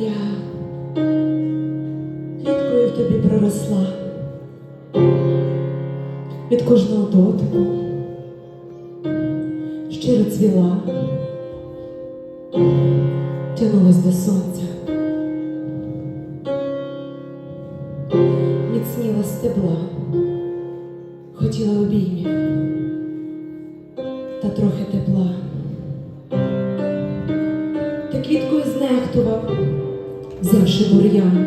Я квіткою в тобі проросла від кожного дотику, щиро цвіла, тянулась до сонця, міцніла стебла, хотіла обіймів та трохи тепла. та Квіткою знехтував взявши бур'ян.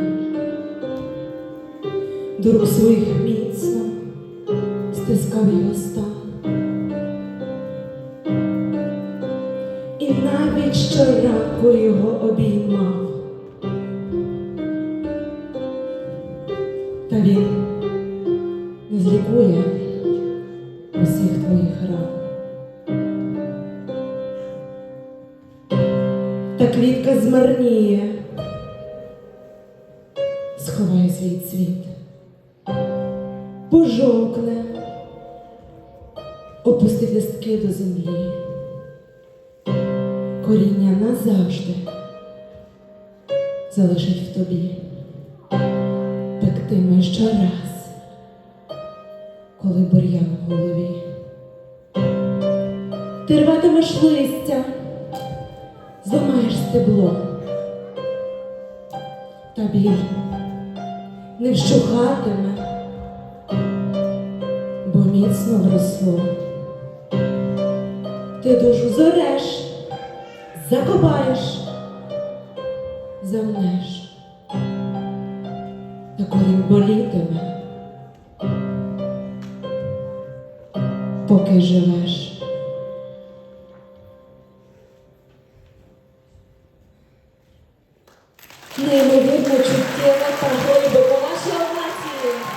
До своїх міцно стискав його стан. І навіть щоранку його обіймав. Та він не злікує усіх твоїх ран. Та квітка змарніє, сховає свій цвіт, пожовкне, опустить листки до землі, коріння назавжди залишить в тобі, пектиме щораз, коли бур'ян в голові. Ти рватимеш листя зламаєш стебло, та біль не вщухатиме, бо міцно вросло. Ти душу зореш, закопаєш, замнеш, та корінь болітиме, поки живеш. Неймовірно чуттєва та глибока